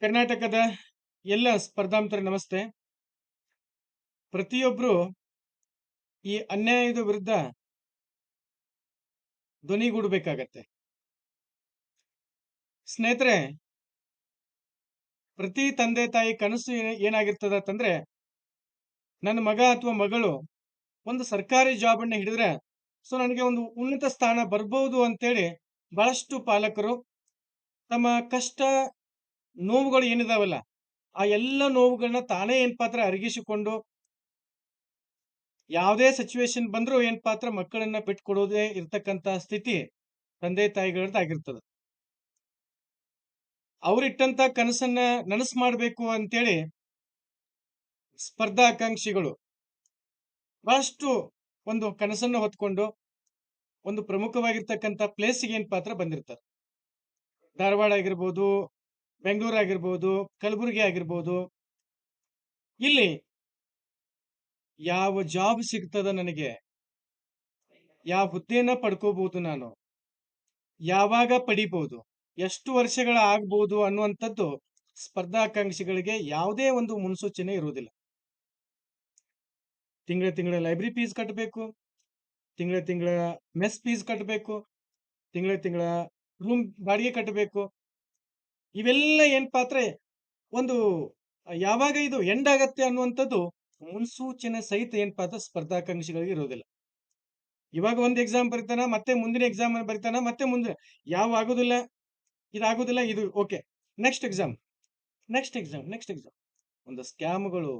ಕರ್ನಾಟಕದ ಎಲ್ಲ ಸ್ಪರ್ಧಾಂತರ ನಮಸ್ತೆ. ಪ್ರತಿಯೊಬ್ಬರು ಈ ಅನ್ಯಾಯದ ವಿರುದ್ಧ ಧ್ವನಿಗೂಡಬೇಕಾಗತ್ತೆ. ಸ್ನೇಹಿತರೆ, ಪ್ರತಿ ತಂದೆ ತಾಯಿ ಕನಸು ಏನ- ಏನಾಗಿರ್ತದ ಅಂತಂದ್ರೆ, ನನ್ನ ಮಗ ಅಥವಾ ಮಗಳು ಒಂದು ಸರ್ಕಾರಿ ಜಾಬ್ ಅನ್ನ ಹಿಡಿದ್ರೆ, ಸೊ ನನಗೆ ಒಂದು ಉನ್ನತ ಸ್ಥಾನ ಬರ್ಬೋದು ಅಂತೇಳಿ ಬಹಳಷ್ಟು ಪಾಲಕರು ತಮ್ಮ ಕಷ್ಟ ನೋವುಗಳು ಏನಿದಾವಲ್ಲ, ಆ ಎಲ್ಲ ನೋವುಗಳನ್ನ ತಾನೇ ಏನ್ ಪಾತ್ರ ಅರಗಿಸಿಕೊಂಡು ಯಾವುದೇ ಸಿಚುವೇಶನ್ ಬಂದರೂ ಏನ್ ಪಾತ್ರ ಮಕ್ಕಳನ್ನ ಬಿಟ್ಕೊಡೋದೇ ಇರ್ತಕ್ಕಂತ ಸ್ಥಿತಿ ತಂದೆ ತಾಯಿಗಳದ್ದು ಆಗಿರ್ತದೆ. ಅವ್ರಿಟ್ಟಂತ ಕನಸನ್ನ ನನಸು ಮಾಡಬೇಕು ಅಂತೇಳಿ ಸ್ಪರ್ಧಾಕಾಂಕ್ಷಿಗಳು ಬಹಳಷ್ಟು ಒಂದು ಕನಸನ್ನ ಹೊತ್ಕೊಂಡು ಒಂದು ಪ್ರಮುಖವಾಗಿರ್ತಕ್ಕಂಥ ಪ್ಲೇಸಿಗೆ ಏನ್ ಪಾತ್ರ ಬಂದಿರ್ತಾರೆ. ಧಾರವಾಡ ಆಗಿರ್ಬೋದು ಬೆಂಗಳೂರು ಆಗಿರ್ಬೋದು, ಕಲಬುರಗಿ ಆಗಿರ್ಬೋದು. ಇಲ್ಲಿ ಯಾವ ಜಾಬ್ ಸಿಗ್ತದ ನನಗೆ? ಯಾವ ಹುದ್ದೆನ ಪಡ್ಕೋಬಹುದು ನಾನು? ಯಾವಾಗ ಪಡಿಬಹುದು ಎಷ್ಟು ವರ್ಷಗಳ ಆಗ್ಬಹುದು ಅನ್ನುವಂಥದ್ದು ಸ್ಪರ್ಧಾಕಾಂಕ್ಷಿಗಳಿಗೆ ಯಾವುದೇ ಒಂದು ಮುನ್ಸೂಚನೆ ಇರುವುದಿಲ್ಲ. ತಿಂಗಳ ತಿಂಗಳ ಲೈಬ್ರರಿ ಫೀಸ್ ಕಟ್ಟಬೇಕು ತಿಂಗಳ ತಿಂಗಳ ಮೆಸ್ ಫೀಸ್ ಕಟ್ಟಬೇಕು ತಿಂಗಳ ತಿಂಗಳ ರೂಮ್ ಬಾಡಿಗೆ ಕಟ್ಟಬೇಕು ಇವೆಲ್ಲ ಏನ್ ಪಾತ್ರೆ? ಒಂದು, ಯಾವಾಗ ಇದು ಎಂಡ್ ಆಗತ್ತೆ ಅನ್ನುವಂಥದ್ದು ಮುನ್ಸೂಚನೆ ಸಹಿತ ಏನ್ ಪಾತ್ರ ಸ್ಪರ್ಧಾಕಾಂಕ್ಷಿಗಳಿಗೆ ಇರೋದಿಲ್ಲ ಇವಾಗ ಒಂದು ಎಕ್ಸಾಮ್ ಬರಿತಾನ, ಮತ್ತೆ ಮುಂದಿನ ಎಕ್ಸಾಮ್ ಬರಿತಾನ, ಮತ್ತೆ ಮುಂದೆ ಯಾವ ಆಗೋದಿಲ್ಲ ಇದಾಗೋದಿಲ್ಲ ಇದು okay next exam next exam next exam ಒಂದು ಸ್ಕ್ಯಾಮ್ಗಳು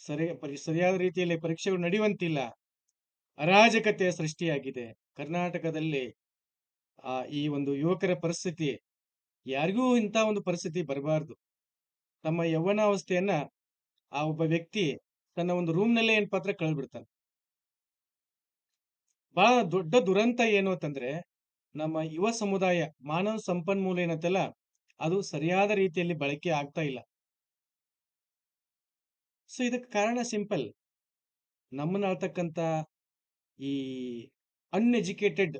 ಸರಿ ಸರಿಯಾದ ರೀತಿಯಲ್ಲಿ ಪರೀಕ್ಷೆಗಳು ನಡೆಯುವಂತಿಲ್ಲ. ಅರಾಜಕತೆ ಸೃಷ್ಟಿಯಾಗಿದೆ. ಕರ್ನಾಟಕದಲ್ಲಿ ಈ ಒಂದು ಯುವಕರ ಪರಿಸ್ಥಿತಿ ಯಾರಿಗೂ ಇಂಥ ಒಂದು ಪರಿಸ್ಥಿತಿ ಬರಬಾರ್ದು. ತಮ್ಮ ಯೌವನಾವಸ್ಥೆಯನ್ನ ಆ ಒಬ್ಬ ವ್ಯಕ್ತಿ ತನ್ನ ಒಂದು ರೂಮ್ನಲ್ಲೇ ಏನ್ ಪಾತ್ರ ಕಳೆದ್ಬಿಡ್ತಾನೆ. ಬಹಳ ದೊಡ್ಡ ದುರಂತ ಏನು ಅಂತಂದ್ರೆ, ನಮ್ಮ ಯುವ ಸಮುದಾಯ ಮಾನವ ಸಂಪನ್ಮೂಲ ಏನಂತೆಲ್ಲ, ಅದು ಸರಿಯಾದ ರೀತಿಯಲ್ಲಿ ಬಳಕೆ ಆಗ್ತಾ ಇಲ್ಲ. ಸೊ, ಇದಕ್ಕೆ ಕಾರಣ ಸಿಂಪಲ್. ನಮ್ಮನ್ನ ಆಳ್ತಕ್ಕಂತ ಈ ಅನ್ಎಜುಕೇಟೆಡ್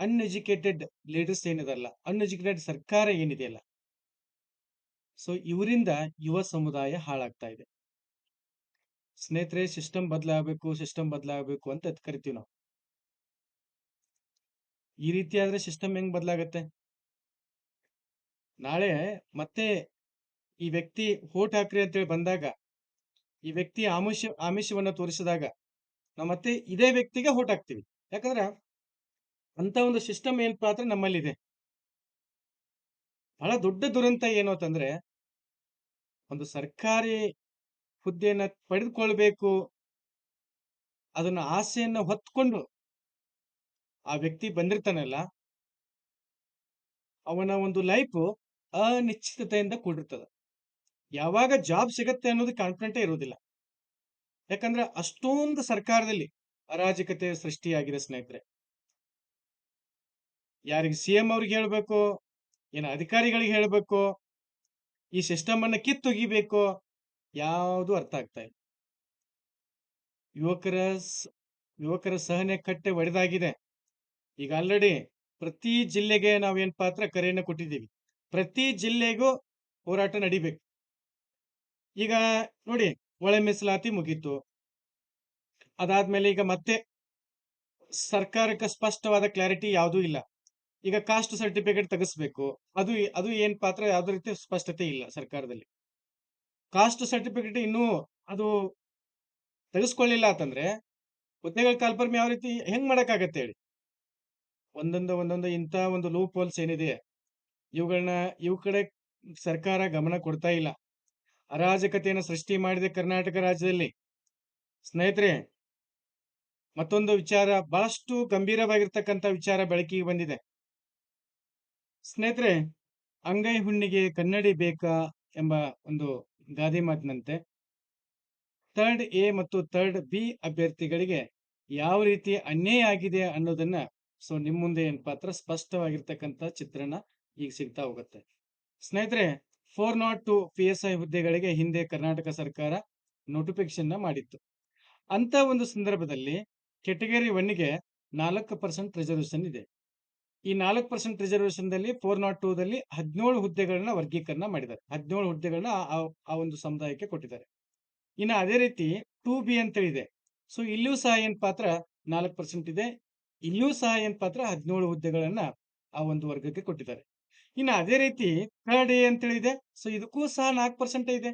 ಅನ್ಎಜುಕೇಟೆಡ್ ಲೀಡರ್ಸ್ ಏನಿದಲ್ಲ ಅನ್ಎಜುಕೇಟೆಡ್ ಸರ್ಕಾರ ಏನಿದೆಯಲ್ಲ ಸೊ ಇವರಿಂದ ಯುವ ಸಮುದಾಯ ಹಾಳಾಗ್ತಾ ಇದೆ. ಸ್ನೇಹಿತರೆ ಸಿಸ್ಟಮ್ ಬದಲಾಗಬೇಕು ಸಿಸ್ಟಮ್ ಬದಲಾಗಬೇಕು ಅಂತ ಕರಿತೀವಿ ನಾವು. ಈ ರೀತಿ ಆದ್ರೆ ಸಿಸ್ಟಮ್ ಹೆಂಗ್ ಬದಲಾಗತ್ತೆ? ನಾಳೆ ಮತ್ತೆ ಈ ವ್ಯಕ್ತಿ ಹೋಟ್ ಹಾಕ್ರಿ ಅಂತೇಳಿ ಬಂದಾಗ, ಈ ವ್ಯಕ್ತಿ ಆಮಿಷ, ಆಮಿಷವನ್ನ ತೋರಿಸಿದಾಗ, ನಾವು ಮತ್ತೆ ಇದೇ ವ್ಯಕ್ತಿಗೆ ಹೋಟ್ ಹಾಕ್ತಿವಿ. ಯಾಕಂದ್ರ ಅಂತ ಒಂದು ಸಿಸ್ಟಮ್ ಏನ್ ಪಾತ್ರ ನಮ್ಮಲ್ಲಿದೆ. ಬಹಳ ದೊಡ್ಡ ದುರಂತ ಏನು ಅಂತಂದ್ರೆ ಒಂದು ಸರ್ಕಾರಿ ಹುದ್ದೆಯನ್ನ ಪಡೆದುಕೊಳ್ಬೇಕು, ಅದನ್ನ ಆಸೆಯನ್ನ ಹೊತ್ಕೊಂಡು ಆ ವ್ಯಕ್ತಿ ಬಂದಿರ್ತಾನಲ್ಲ, ಅವನ ಒಂದು ಲೈಫ್ ಅನಿಶ್ಚಿತತೆಯಿಂದ ಕೂಡಿರ್ತದ. ಯಾವಾಗ ಜಾಬ್ ಸಿಗತ್ತೆ ಅನ್ನೋದು ಕಾನ್ಫಿಡೆಂಟೇ ಇರೋದಿಲ್ಲ ಯಾಕಂದ್ರೆ ಅಷ್ಟೊಂದು ಸರ್ಕಾರದಲ್ಲಿ ಅರಾಜಕತೆ ಸೃಷ್ಟಿಯಾಗಿದೆ ಸ್ನೇಹಿತರೆ. ಯಾರಿಗೆ ಸಿ ಎಂ ಅವ್ರಿಗೆ ಹೇಳ್ಬೇಕು, ಏನ ಅಧಿಕಾರಿಗಳಿಗೆ ಹೇಳಬೇಕು, ಈ ಸಿಸ್ಟಮ್ ಅನ್ನ ಕಿತ್ತೊಗಿಬೇಕು, ಯಾವುದು ಅರ್ಥ ಆಗ್ತಾ ಇಲ್ಲ. ಯುವಕರ ಯುವಕರ ಸಹನೆ ಕಟ್ಟೆ ಒಡೆದಾಗಿದೆ. ಈಗ ಆಲ್ರೆಡಿ ಪ್ರತಿ ಜಿಲ್ಲೆಗೆ ನಾವು ಏನ್ ಪಾತ್ರ ಕರೆಯನ್ನ ಕೊಟ್ಟಿದ್ದೀವಿ. ಪ್ರತಿ ಜಿಲ್ಲೆಗೂ ಹೋರಾಟ ನಡಿಬೇಕು. ಈಗ ನೋಡಿ ಒಳ ಮೀಸಲಾತಿ ಮುಗೀತು. ಅದಾದ್ಮೇಲೆ ಈಗ ಮತ್ತೆ ಸರ್ಕಾರಕ್ಕೆ ಸ್ಪಷ್ಟವಾದ ಕ್ಲಾರಿಟಿ ಯಾವುದೂ ಇಲ್ಲ. ಈಗ ಕಾಸ್ಟ್ ಸರ್ಟಿಫಿಕೇಟ್ ತೆಗೆಸ್ಬೇಕು. ಅದು ಅದು ಏನ್ ಪಾತ್ರ, ಯಾವುದೇ ರೀತಿ ಸ್ಪಷ್ಟತೆ ಇಲ್ಲ ಸರ್ಕಾರದಲ್ಲಿ. ಕಾಸ್ಟ್ ಸರ್ಟಿಫಿಕೇಟ್ ಇನ್ನೂ ಅದು ತೆಗೆಸ್ಕೊಳ್ಳಿಲ್ಲ ಅಂತಂದ್ರೆ ಹುದ್ದೆಗಳ ಕಾಲ್ಪರ್ಮಿ ಯಾವ ರೀತಿ, ಹೆಂಗ್ ಮಾಡಕ್ಕಾಗತ್ತೆ ಹೇಳಿ? ಒಂದೊಂದು ಒಂದೊಂದು ಇಂಥ ಒಂದು ಲೂಪ್ ಹೋಲ್ಸ್ ಏನಿದೆ ಇವುಗಳನ್ನ ಇವ್ ಕಡೆ ಸರ್ಕಾರ ಗಮನ ಕೊಡ್ತಾ ಇಲ್ಲ. ಅರಾಜಕತೆಯನ್ನು ಸೃಷ್ಟಿ ಮಾಡಿದೆ ಕರ್ನಾಟಕ ರಾಜ್ಯದಲ್ಲಿ. ಸ್ನೇಹಿತರೆ, ಮತ್ತೊಂದು ವಿಚಾರ, ಬಹಳಷ್ಟು ಗಂಭೀರವಾಗಿರ್ತಕ್ಕಂಥ ವಿಚಾರ ಬೆಳಕಿಗೆ ಬಂದಿದೆ. ಸ್ನೇಹಿತರೆ, ಅಂಗೈ ಹುಣ್ಣಿಗೆ ಕನ್ನಡಿ ಬೇಕಾ ಎಂಬ ಒಂದು ಗಾದೆ ಮಾತಿನಂತೆ. ಥರ್ಡ್ ಎ ಮತ್ತು ಥರ್ಡ್ ಬಿ ಅಭ್ಯರ್ಥಿಗಳಿಗೆ ಯಾವ ರೀತಿ ಅನ್ಯಾಯ ಆಗಿದೆ ಅನ್ನೋದನ್ನ ಸೊ ನಿಮ್ಮ ಮುಂದೆ ಏನ್ ಪಾತ್ರ? ಸ್ಪಷ್ಟವಾಗಿರ್ತಕ್ಕಂಥ ಚಿತ್ರಣ ಈಗ ಸಿಗ್ತಾ ಹೋಗುತ್ತೆ. ಸ್ನೇಹಿತರೆ, four not two P S I ಹುದ್ದೆಗಳಿಗೆ ಹಿಂದೆ ಕರ್ನಾಟಕ ಸರ್ಕಾರ ನೋಟಿಫಿಕೇಶನ್ ಮಾಡಿತ್ತು. ಅಂತ ಒಂದು ಸಂದರ್ಭದಲ್ಲಿ, ಕೆಟಗರಿ ಒನ್ಗೆ ನಾಲ್ಕು ಪರ್ಸೆಂಟ್ ರಿಸರ್ವೇಶನ್ ಇದೆ. ಈ ನಾಲ್ಕು ಪರ್ಸೆಂಟ್ ರಿಸರ್ವೇಶನ್ ದಲ್ಲಿ ಫೋರ್ ನಾಟ್ ಟೂ ದಲ್ಲಿ ಹದಿನೇಳು ಹುದ್ದೆಗಳನ್ನ ವರ್ಗೀಕರಣ ಮಾಡಿದ್ದಾರೆ. ಹದಿನೇಳು ಹುದ್ದೆಗಳನ್ನ ಆ- ಒಂದು ಸಮುದಾಯಕ್ಕೆ ಕೊಟ್ಟಿದ್ದಾರೆ. ಇನ್ನು ಅದೇ ರೀತಿ ಟೂ ಬಿ ಅಂತೇಳಿದೆ ಸೊ ಇಲ್ಲಿಯೂ ಸಹ ಏನ್ ಪಾತ್ರ? ನಾಲ್ಕು ಪರ್ಸೆಂಟ್ ಇದೆ. ಇಲ್ಲಿಯೂ ಸಹ ಏನ್ ಪಾತ್ರ? ಹದಿನೇಳು ಹುದ್ದೆಗಳನ್ನ ಆ ಒಂದು ವರ್ಗಕ್ಕೆ ಕೊಟ್ಟಿದ್ದಾರೆ. ಇನ್ನು ಅದೇ ರೀತಿ ಥರ್ಡ್ ಎ ಅಂತೇಳಿದೆ ಸೊ ಇದಕ್ಕೂ ಸಹ ನಾಲ್ಕು ಪರ್ಸೆಂಟ್ ಇದೆ.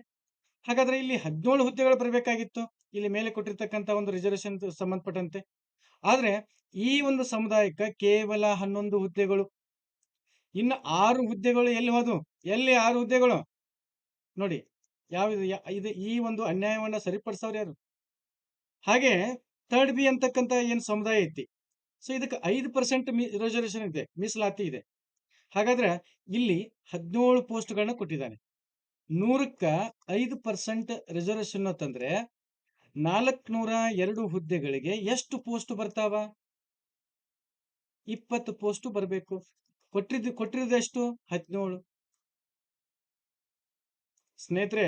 ಹಾಗಾದ್ರೆ ಇಲ್ಲಿ ಹದಿನೇಳು ಹುದ್ದೆಗಳು ಬರಬೇಕಾಗಿತ್ತು. ಇಲ್ಲಿ ಮೇಲೆ ಕೊಟ್ಟಿರ್ತಕ್ಕಂಥ ಒಂದು ರಿಸರ್ವೇಶನ್ ಸಂಬಂಧಪಟ್ಟಂತೆ. ಆದ್ರೆ ಈ ಒಂದು ಸಮುದಾಯಕ್ಕೆ ಕೇವಲ ಹನ್ನೊಂದು ಹುದ್ದೆಗಳು, ಇನ್ನು ಆರು ಹುದ್ದೆಗಳು ಎಲ್ಲಿ ಹೋದವು? ಎಲ್ಲಿ ಆರು ಹುದ್ದೆಗಳು? ನೋಡಿ, ಯಾವ ಇದು ಈ ಒಂದು ಅನ್ಯಾಯವನ್ನು ಸರಿಪಡಿಸೋರು ಯಾರು? ಹಾಗೆ ಥರ್ಡ್ ಬಿ ಅಂತಕ್ಕಂಥ ಏನು ಸಮುದಾಯ ಐತಿ. ಸೊ, ಇದಕ್ಕೆ ಐದು ಪರ್ಸೆಂಟ್ ರಿಸರ್ವೇಶನ್ ಇದೆ, ಮೀಸಲಾತಿ ಇದೆ. ಹಾಗಾದ್ರೆ ಇಲ್ಲಿ ಹದಿನೇಳು ಪೋಸ್ಟ್ಗಳನ್ನ ಕೊಟ್ಟಿದ್ದಾನೆ. ನೂರಕ್ಕೆ ಐದು ಪರ್ಸೆಂಟ್ ರಿಸರ್ವೇಶನ್ ಅಂತಂದ್ರೆ ನಾಲ್ಕನೂರ ಎರಡು ಹುದ್ದೆಗಳಿಗೆ ಎಷ್ಟು ಪೋಸ್ಟ್ ಬರ್ತಾವ? ಇಪ್ಪತ್ತು ಪೋಸ್ಟ್ ಬರಬೇಕು. ಕೊಟ್ಟಿದ್ದು, ಕೊಟ್ಟಿರೋದು ಎಷ್ಟು? ಹದಿನೇಳು. ಸ್ನೇಹಿತರೆ,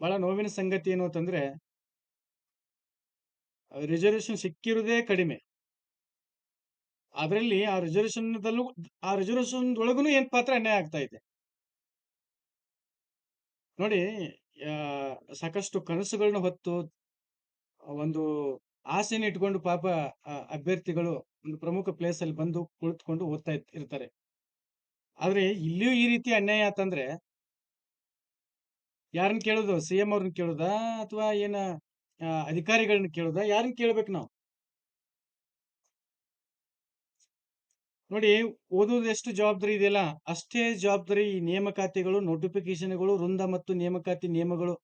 ಬಹಳ ನೋವಿನ ಸಂಗತಿ ಏನು ಅಂತಂದ್ರೆ ರಿಸರ್ವೇಶನ್ ಸಿಕ್ಕಿರೋದೇ ಕಡಿಮೆ. ಅದರಲ್ಲಿ ಆ ರಿಸರ್ವೇಶನ್ ಆ ರಿಸರ್ವೇಶನ್ ಒಳಗೂ ಏನ್ ಪಾತ್ರ ಅನ್ಯಾಯ ಆಗ್ತಾ ಇದೆ? ನೋಡಿ ಸಾಕಷ್ಟು ಕನಸುಗಳನ್ನ ಹೊತ್ತು, ಒಂದು ಆಸೆನ ಇಟ್ಕೊಂಡು ಪಾಪ ಅಭ್ಯರ್ಥಿಗಳು ಒಂದು ಪ್ರಮುಖ ಪ್ಲೇಸ್ ಅಲ್ಲಿ ಬಂದು ಕುಳಿತುಕೊಂಡು ಓದ್ತಾ ಇರ್ತ್- ಇರ್ತಾರೆ. ಆದ್ರೆ ಇಲ್ಲಿಯೂ ಈ ರೀತಿ ಅನ್ಯಾಯ ಆತಂದ್ರೆ ಯಾರನ್ನ ಕೇಳೋದು? ಸಿ ಎಂ ಅವ್ರನ್ನ ಕೇಳೋದಾ? ಅಥವಾ ಏನ ಅಧಿಕಾರಿಗಳನ್ನ ಕೇಳೋದಾ? ಯಾರನ್ನ ಕೇಳ್ಬೇಕು ನಾವು? ನೋಡಿ ಓದೋದು ಎಷ್ಟು ಜವಾಬ್ದಾರಿ ಇದೆಯಲ್ಲ, ಅಷ್ಟೇ ಜವಾಬ್ದಾರಿ ಈ ನೇಮಕಾತಿಗಳು ನೋಟಿಫಿಕೇಶನ್ಗಳು ವೃಂದ ಮತ್ತು ನೇಮಕಾತಿ ನಿಯಮಗಳು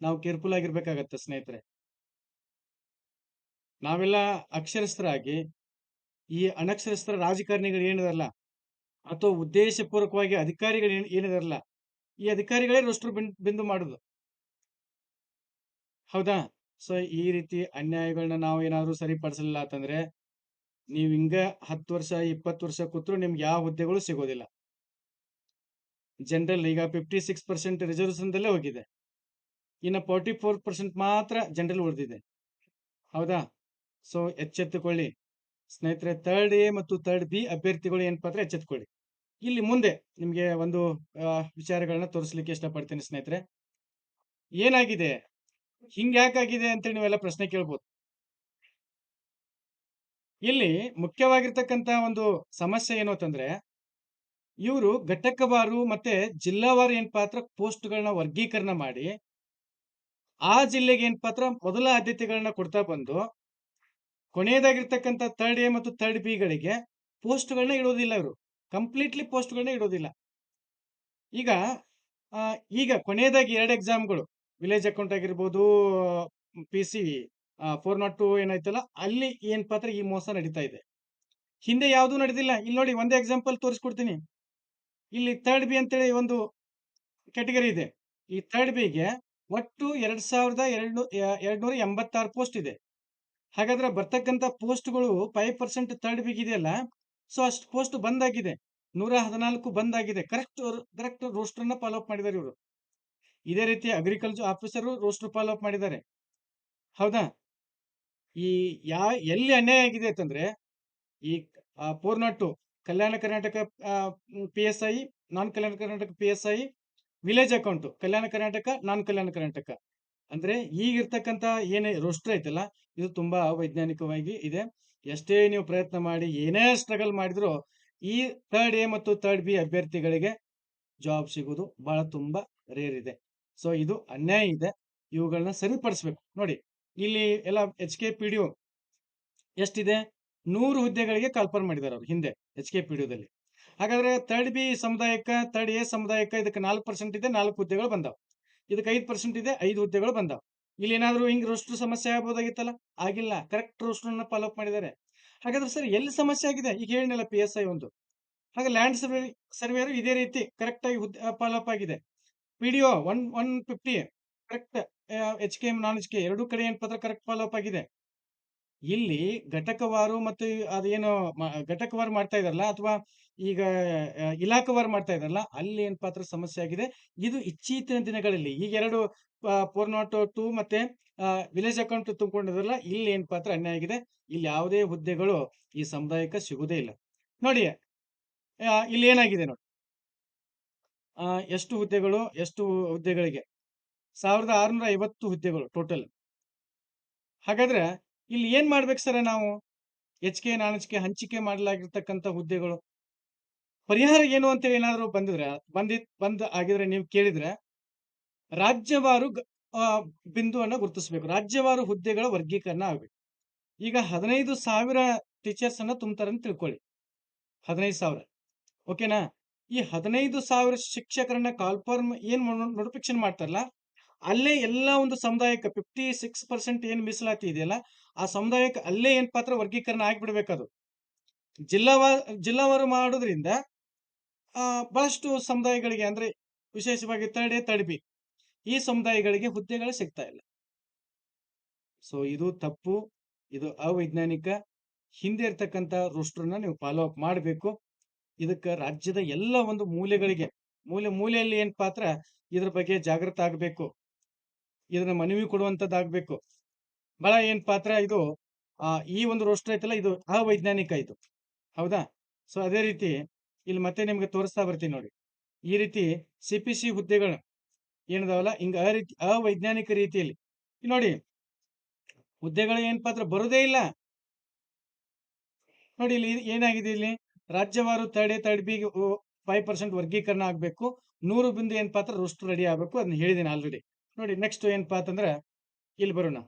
ನಾವು ಕೇರ್ಫುಲ್ ಆಗಿರ್ಬೇಕಾಗತ್ತೆ ಸ್ನೇಹಿತರೆ. ನಾವೆಲ್ಲ ಅಕ್ಷರಸ್ಥರಾಗಿ, ಈ ಅನಕ್ಷರಸ್ಥ ರಾಜಕಾರಣಿಗಳು ಏನಿದಾರಲ್ಲ, ಅಥವಾ ಉದ್ದೇಶಪೂರ್ವಕವಾಗಿ ಅಧಿಕಾರಿಗಳು ಏನ್, ಏನಿದಾರಲ್ಲ, ಈ ಅಧಿಕಾರಿಗಳೇ ರೋಸ್ಟರ್ ಬಿಂದು ಮಾಡುದು. ಹೌದಾ? ಸೊ ಈ ರೀತಿ ಅನ್ಯಾಯಗಳನ್ನ ನಾವು ಏನಾದರೂ ಸರಿಪಡಿಸಲಿಲ್ಲ ಅಂತಂದ್ರೆ ನೀವ್ ಹಿಂಗ ಹತ್ತು ವರ್ಷ, ಇಪ್ಪತ್ತು ವರ್ಷ ಕೂತ್ರು ನಿಮ್ಗೆ ಯಾವ ಹುದ್ದೆಗಳು ಸಿಗೋದಿಲ್ಲ. ಜನರಲ್ ಈಗ ಫಿಫ್ಟಿ ಸಿಕ್ಸ್ ಪರ್ಸೆಂಟ್ ರಿಸರ್ವೇಷನ್ದಲ್ಲೇ ಹೋಗಿದೆ. ಇನ್ನು ಫೋರ್ಟಿ ಫೋರ್ ಪರ್ಸೆಂಟ್ ಮಾತ್ರ ಜನರಲ್ ಉಳಿದಿದೆ. ಹೌದಾ? ಸೊ ಎಚ್ಚೆತ್ತುಕೊಳ್ಳಿ. ಸ್ನೇಹಿತರೆ ತರ್ಡ್ ಎ ಮತ್ತು ತರ್ಡ್ ಬಿ ಅಭ್ಯರ್ಥಿಗಳು ಏನಪ್ಪ ಅಂದ್ರೆ ಎಚ್ಚೆತ್ತುಕೊಳ್ಳಿ ಇಲ್ಲಿ ಮುಂದೆ ನಿಮಗೆ ಒಂದು ವಿಚಾರಗಳನ್ನ ತೋರಿಸ್ಲಿಕ್ಕೆ ಇಷ್ಟಪಡ್ತೀನಿ ಸ್ನೇಹಿತರೆ. ಏನಾಗಿದೆ? ಹಿಂಗ್ಯಾಕಾಗಿದೆ ಅಂತೇಳಿ ನೀವೆಲ್ಲ ಪ್ರಶ್ನೆ ಕೇಳ್ಬೋದು. ಇಲ್ಲಿ ಮುಖ್ಯವಾಗಿರ್ತಕ್ಕಂತ ಒಂದು ಸಮಸ್ಯೆ ಏನು ಅಂತಂದ್ರೆ, ಇವರು ಘಟಕವಾರು ಮತ್ತೆ ಜಿಲ್ಲಾವಾರು ಏನ್ ಪಾತ್ರ ಪೋಸ್ಟ್ಗಳನ್ನ ವರ್ಗೀಕರಣ ಮಾಡಿ, ಆ ಜಿಲ್ಲೆಗೆ ಏನ್ ಪಾತ್ರ ಮೊದಲ ಆದ್ಯತೆಗಳನ್ನ ಕೊಡ್ತಾ ಬಂದು, ಕೊನೆಯದಾಗಿರ್ತಕ್ಕಂಥ ಥರ್ಡ್ ಎ ಮತ್ತು ಥರ್ಡ್ ಬಿಗಳಿಗೆ ಪೋಸ್ಟ್ಗಳನ್ನ ಇಡೋದಿಲ್ಲ ಇವರು. ಕಂಪ್ಲೀಟ್ಲಿ ಪೋಸ್ಟ್ಗಳನ್ನ ಇಡೋದಿಲ್ಲ. ಈಗ ಈಗ ಕೊನೆಯದಾಗಿ ಎರಡು ಎಕ್ಸಾಮ್ಗಳು ವಿಲೇಜ್ ಅಕೌಂಟ್ ಆಗಿರ್ಬೋದು P C four not two ಏನಾಯ್ತಲ್ಲ, ಅಲ್ಲಿ ಏನ್ ಪಾತ್ರ ಈ ಮೋಸ ನಡೀತಾ ಇದೆ. ಹಿಂದೆ ಯಾವುದು ನಡೆದಿಲ್ಲ. ಇಲ್ಲಿ ನೋಡಿ, ಒಂದೇ ಎಕ್ಸಾಂಪಲ್ ತೋರಿಸ್ಕೊಡ್ತೀನಿ. ಇಲ್ಲಿ ಥರ್ಡ್ ಬಿ ಅಂತೇಳಿ ಒಂದು ಕ್ಯಾಟಗರಿ ಇದೆ. ಈ ಥರ್ಡ್ ಬಿಗೆ ಒಟ್ಟು ಎರಡ್ ಸಾವಿರದ ಎರಡು ಎರಡ್ ಎಂಬತ್ತಾರು ಪೋಸ್ಟ್ ಇದೆ. ಹಾಗಾದ್ರೆ ಬರ್ತಕ್ಕಂಥ ಪೋಸ್ಟ್ಗಳು ಫೈವ್ ಪರ್ಸೆಂಟ್ ಥರ್ಡ್ ಬಿಗ್ ಇದೆಯಲ್ಲ ಸೊ ಅಷ್ಟು ಪೋಸ್ಟ್ ಬಂದಾಗಿದೆ. ನೂರ ಹದಿನಾಲ್ಕು ಬಂದಾಗಿದೆ. ಕರೆಕ್ಟ್ ಕರೆಕ್ಟ್ ರೋಸ್ಟರ್ನ ಫಾಲೋ ಅಪ್ ಮಾಡಿದ್ದಾರೆ ಇವರು. ಇದೇ ರೀತಿ agriculture officer roster follow up ಮಾಡಿದ್ದಾರೆ. ಹೌದಾ? ಈ ಯಾ ಎಲ್ಲಿ ಅನ್ಯಾಯ ಆಗಿದೆ ಅಂತಂದ್ರೆ, ಈ four not two Kalyana Karnataka P S I non Kalyana Karnataka P S I village account Kalyana Karnataka non Kalyana Karnataka. ಅಂದ್ರೆ ಈಗಿರ್ತಕ್ಕಂತ ಏನೇ ರೋಸ್ಟರ್ ಐತಲ್ಲ, ಇದು ತುಂಬಾ ವೈಜ್ಞಾನಿಕವಾಗಿ ಇದೆ. ಎಷ್ಟೇ ನೀವು ಪ್ರಯತ್ನ ಮಾಡಿ, ಏನೇ ಸ್ಟ್ರಗಲ್ ಮಾಡಿದ್ರು ಈ ಥರ್ಡ್ ಎ ಮತ್ತು ಥರ್ಡ್ ಬಿ ಅಭ್ಯರ್ಥಿಗಳಿಗೆ ಜಾಬ್ ಸಿಗೋದು ಬಹಳ ತುಂಬಾ ರೇರ್ ಇದೆ. ಸೊ ಇದು ಅನ್ಯಾಯ ಇದೆ. ಇವುಗಳನ್ನ ಸರಿಪಡಿಸ್ಬೇಕು. ನೋಡಿ ಇಲ್ಲಿ ಎಲ್ಲ ಎಚ್ ಕೆ ಪಿ ಡಿ ಎಷ್ಟಿದೆ? ನೂರು ಹುದ್ದೆಗಳಿಗೆ ಕಾಲ್ಪನ್ ಮಾಡಿದ್ದಾರೆ ಅವ್ರು ಹಿಂದೆ ಎಚ್ ಕೆ ಪಿ ಡಿ ಹಾಗಾದ್ರೆ ಥರ್ಡ್ ಬಿ ಸಮುದಾಯಕ್ಕೆ ಥರ್ಡ್ ಎ ಸಮುದಾಯಕ್ಕೆ ಇದಕ್ಕೆ ನಾಲ್ಕು ಪರ್ಸೆಂಟ್ ಇದೆ, ನಾಲ್ಕು ಹುದ್ದೆಗಳು ಬಂದವು. ಇದಕ್ಕೆ ಐದು ಪರ್ಸೆಂಟ್ ಇದೆ, ಐದು ಹುದ್ದೆಗಳು ಬಂದವು. ಇಲ್ಲಿ ಏನಾದರೂ ಹಿಂಗೆ ರೋಸ್ಟ್ರು ಸಮಸ್ಯೆ ಆಗ್ಬೋದಾಗಿತ್ತಲ್ಲ? ಆಗಿಲ್ಲ. ಕರೆಕ್ಟ್ ರೋಸ್ಟ್ರನ್ನ ಫಾಲೋ ಅಪ್ ಮಾಡಿದ್ದಾರೆ. ಹಾಗಾದ್ರೆ ಸರ್ ಎಲ್ಲಿ ಸಮಸ್ಯೆ ಆಗಿದೆ? ಈಗ ಹೇಳಿನಲ್ಲ ಪಿ ಎಸ್ ಐ ಒಂದು. ಹಾಗೆ ಲ್ಯಾಂಡ್ ಸರ್ವೆ ಸರ್ವೇರು ಇದೇ ರೀತಿ ಕರೆಕ್ಟಾಗಿ ಹುದ್ದೆ ಫಾಲೋ ಅಪ್ ಆಗಿದೆ. P D one one fifty correct H K non H K ಎರಡು ಕಡೆ ಏನ್ ಪತ್ರ ಕರೆಕ್ಟ್ ಫಾಲೋ ಅಪ್ ಆಗಿದೆ? ಇಲ್ಲಿ ಘಟಕವಾರು ಮತ್ತು ಅದೇನು ಘಟಕವಾರು ಮಾಡ್ತಾ ಇದಾರಲ್ಲ ಅಥವಾ ಈಗ ಇಲಾಖೆವಾರು ಮಾಡ್ತಾ ಇದಾರಲ್ಲ ಅಲ್ಲಿ ಏನ್ ಪಾತ್ರ ಸಮಸ್ಯೆ ಆಗಿದೆ? ಇದು ಇತ್ತೀಚಿನ ದಿನಗಳಲ್ಲಿ, ಈಗ ಎರಡು ಫೋರ್ ನಾಟ್ ಟೂ ಮತ್ತೆ ವಿಲೇಜ್ ಅಕೌಂಟ್ ತುಂಬಿಕೊಂಡಿದ್ರಲ್ಲ ಇಲ್ಲಿ ಏನ್ ಪಾತ್ರ ಅನ್ಯಾಯ ಆಗಿದೆ? ಇಲ್ಲಿ ಯಾವುದೇ ಹುದ್ದೆಗಳು ಈ ಸಮುದಾಯಕ್ಕೆ ಸಿಗುವುದೇ ಇಲ್ಲ. ನೋಡಿ ಇಲ್ಲಿ ಏನಾಗಿದೆ ನೋಡಿ? ಎಷ್ಟು ಹುದ್ದೆಗಳು, ಎಷ್ಟು ಹುದ್ದೆಗಳಿಗೆ? ಸಾವಿರದ ಆರುನೂರ ಐವತ್ತು ಹುದ್ದೆಗಳು ಟೋಟಲ್. ಹಾಗಾದ್ರೆ ಇಲ್ಲಿ ಏನ್ ಮಾಡ್ಬೇಕು ಸರ್ ನಾವು? ಎಚ್ ಕೆ ನಾಣಂಚಿಕೆ ಹಂಚಿಕೆ ಮಾಡಲಾಗಿರ್ತಕ್ಕಂಥ ಹುದ್ದೆಗಳು. ಪರಿಹಾರ ಏನು ಅಂತೇಳಿ ಏನಾದ್ರು ಬಂದಿದ್ರೆ ಬಂದಿದ್ ಬಂದ್ ಆಗಿದ್ರೆ ನೀವು ಕೇಳಿದ್ರೆ, ರಾಜ್ಯವಾರು ಬಿಂದುವನ್ನ ಗುರುತಿಸಬೇಕು. ರಾಜ್ಯವಾರು ಹುದ್ದೆಗಳ ವರ್ಗೀಕರಣ ಆಗ್ಬೇಕು. ಈಗ ಹದಿನೈದು ಸಾವಿರ ಟೀಚರ್ಸ್ ಅನ್ನ ತುಂಬ್ತಾರೆ ಅಂತ ತಿಳ್ಕೊಳ್ಳಿ. ಹದಿನೈದು ಸಾವಿರ. ಓಕೆನಾ? ಈ ಹದಿನೈದು ಸಾವಿರ ಶಿಕ್ಷಕರನ್ನ ಕಾಲ್ಫಾರ್ಮ್ ಏನ್ ನೋಟಿಫಿಕೇಶನ್ ಮಾಡ್ತಾರಲ್ಲ ಅಲ್ಲೇ ಎಲ್ಲ ಒಂದು ಸಮುದಾಯಕ್ಕೆ ಫಿಫ್ಟಿ ಸಿಕ್ಸ್ ಪರ್ಸೆಂಟ್ ಏನು ಮೀಸಲಾತಿ ಇದೆಯಲ್ಲ, ಆ ಸಮುದಾಯಕ್ಕೆ ಅಲ್ಲೇ ಏನ್ ಪಾತ್ರ ವರ್ಗೀಕರಣ ಆಗಿಬಿಡ್ಬೇಕದು. ಜಿಲ್ಲಾವಾ, ಜಿಲ್ಲಾವಾರು ಮಾಡೋದ್ರಿಂದ ಬಹಳಷ್ಟು ಸಮುದಾಯಗಳಿಗೆ ಅಂದ್ರೆ ವಿಶೇಷವಾಗಿ ತಡೆ ತಡಿಬಿ, ಈ ಸಮುದಾಯಗಳಿಗೆ ಹುದ್ದೆಗಳು ಸಿಗ್ತಾ ಇಲ್ಲ. ಸೊ ಇದು ತಪ್ಪು, ಇದು ಅವೈಜ್ಞಾನಿಕ, ಹಿಂದೆ ಇರ್ತಕ್ಕಂಥ ರುಷ್ಟ್ರನ್ನ ನೀವು ಫಾಲೋ ಅಪ್ ಮಾಡಬೇಕು. ಇದಕ್ಕೆ ರಾಜ್ಯದ ಎಲ್ಲ ಒಂದು ಮೂಲೆಗಳಿಗೆ, ಮೂಲೆ, ಮೂಲೆಯಲ್ಲಿ ಏನ್ ಪಾತ್ರ, ಇದ್ರ ಬಗ್ಗೆ ಜಾಗೃತ ಆಗಬೇಕು. ಇದನ್ನ ಮನವಿ ಕೊಡುವಂತದ್ದಾಗಬೇಕು. ಬಹಳ ಏನ್ ಪಾತ್ರ ಇದು? ಆ, ಈ ಒಂದು ರೋಸ್ಟರ್ ಐತಲ್ಲ ಇದು ಅವೈಜ್ಞಾನಿಕ ಇದು. ಹೌದಾ? ಸೊ ಅದೇ ರೀತಿ ಇಲ್ಲಿ ಮತ್ತೆ ನಿಮ್ಗೆ ತೋರಿಸ್ತಾ ಬರ್ತೀನಿ ನೋಡಿ. ಈ ರೀತಿ ಸಿ ಪಿ ಸಿ ಹುದ್ದೆಗಳು ಏನದಾವಲ್ಲ? ಹಿಂಗ ಆ ರೀತಿ, ಅವೈಜ್ಞಾನಿಕ ರೀತಿಯಲ್ಲಿ. ನೋಡಿ, ಹುದ್ದೆಗಳು ಏನ್ ಪಾತ್ರ? ಬರೋದೇ ಇಲ್ಲ. ನೋಡಿ, ಇಲ್ಲಿ ಏನಾಗಿದೆ ಇಲ್ಲಿ? ರಾಜ್ಯವಾರು ತಡೆ A third B five percent ವರ್ಗೀಕರಣ ಆಗಬೇಕು. ನೂರು ಬಿಂದು ಏನ್ ಪಾತ್ರ? ರೋಸ್ಟರ್ ರೆಡಿ ಆಗಬೇಕು. ಅದನ್ನ ಹೇಳಿದ್ದೀನಿ ಆಲ್ರೆಡಿ ನೋಡಿ ನೆಕ್ಸ್ಟ್ ಏನಪ್ಪಾ ಅಂತಂದ್ರೆ ಇಲ್ಲಿ ಬರೋಣ.